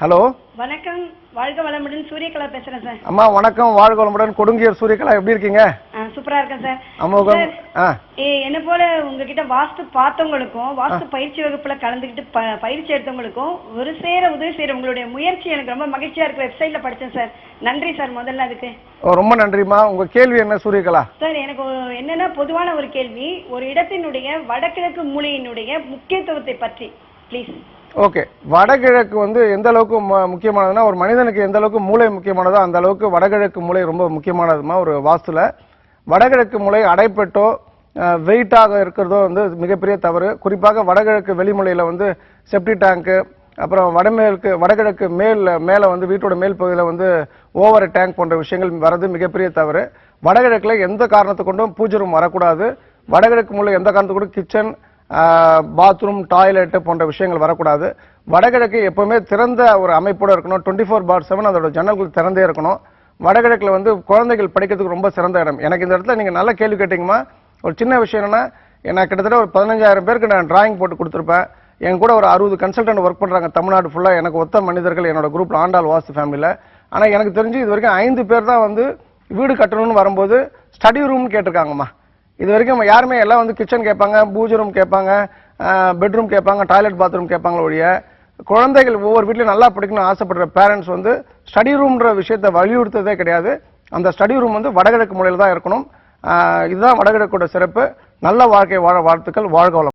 Hello? வணக்கம். வாழ்க வளமுடன். சூரியகலா பேசுறேன் சார். அம்மா வணக்கம். வாழ்க வளமுடன். கொடுங்கியர் சூரியகலா எப்படி இருக்கீங்க? சூப்பரா இருக்கேன் சார். அமோகம். என்ன போல உங்ககிட்ட வாஸ்து பார்த்தவங்களுக்கும் வாஸ்து பயிற்சி வகுப்புல கலந்துக்கிட்டு பயிற்சி எடுத்தவங்களுக்கும் ஒரு சேர உதவி செய்யற உங்களுடைய முயற்சி எனக்கு ரொம்ப மகிழ்ச்சியா இருக்கு. வெப்சைட்ல படிச்சேன் சார். நன்றி சார் முதல்ல அதுக்கு. ரொம்ப நன்றிம்மா. உங்க கேள்வி என்ன சூரியகலா சார் எனக்கு என்னன்னா பொதுவான ஒரு கேள்வி. ஒரு இடத்தினுடைய வடகிழக்கு மூலையினுடைய முக்கியத்துவத்தை பற்றி. Please okay. வடகிழக்கு வந்து எந்த அளவுக்கு முக்கியமானதுன்னா ஒரு மனிதனுக்கு எந்த அளவுக்கு மூளை முக்கியமானதோ அந்த அளவுக்கு வடகிழக்கு மூளை ரொம்ப முக்கியமானதுமா ஒரு வாஸ்துல. வடகிழக்கு மூளை அடைப்பட்டோ வெயிட்டாக இருக்கிறதோ வந்து மிகப்பெரிய தவறு. குறிப்பாக வடகிழக்கு வெளிமூலையில வந்து செப்டி டேங்க்கு அப்புறம் வடமேற்கு வடகிழக்கு மேல் மேலே வந்து வீட்டோட மேல் பகுதியில் வந்து ஓவர் டேங்க் போன்ற விஷயங்கள் வர்றது மிகப்பெரிய தவறு. வடகிழக்கில் எந்த காரணத்தை கொண்டும் பூஜை ரூம் வரக்கூடாது. வடகிழக்கு மூலை எந்த காரணத்தை கொண்டும் கிச்சன் பாத்ரூம் டாய்லெட் போன்ற விஷயங்கள் வரக்கூடாது. வடகிழக்கு எப்பவுமே திறந்த ஒரு அமைப்போட இருக்கணும். டுவெண்ட்டி ஃபோர் பார் செவன் அதோட ஜன்னல்கள் திறந்தே இருக்கணும். வடகிழக்கில் வந்து குழந்தைகள் படிக்கிறதுக்கு ரொம்ப சிறந்த இடம். எனக்கு இந்த இடத்துல நீங்கள் நல்ல கேள்வி கேட்டிங்கம்மா. ஒரு சின்ன விஷயம் என்னென்னா நான் கிட்டத்தட்ட ஒரு பதினஞ்சாயிரம் பேருக்கு நான் டிராயிங் போட்டு கொடுத்துருப்பேன். என் கூட ஒரு அறுபது கன்சல்டன்ட் ஒர்க் பண்ணுறாங்க தமிழ்நாடு ஃபுல்லாக எனக்கு ஒத்த மனிதர்கள் என்னோட குரூப்பில் ஆண்டாள் வாஸ்து ஃபேமிலியில் ஆனால் எனக்கு தெரிஞ்சு இது வரைக்கும் ஐந்து பேர் தான் வந்து வீடு கட்டணும்னு வரும்போது ஸ்டடி ரூம்னு கேட்டிருக்காங்கம்மா. இது வரைக்கும் யாருமே எல்லாம் வந்து கிச்சன் கேட்பாங்க பூஜை ரூம் கேட்பாங்க பெட்ரூம் கேட்பாங்க டாய்லெட் பாத்ரூம் கேட்பாங்க ஒழிய குழந்தைகள் ஒவ்வொரு வீட்லயும் நல்லா படிக்கணும்னு ஆசைப்படுற பேரண்ட்ஸ் வந்து ஸ்டடி ரூம்ன்ற விஷயத்தை வலியுறுத்ததே கிடையாது. அந்த ஸ்டடி ரூம் வந்து வடகிழக்கு முறையில் தான் இருக்கணும். இதுதான் வடகிழக்கோட சிறப்பு. நல்ல வாழ்க்கை வாழ வாழ்த்துக்கள் வாழ்க வளம்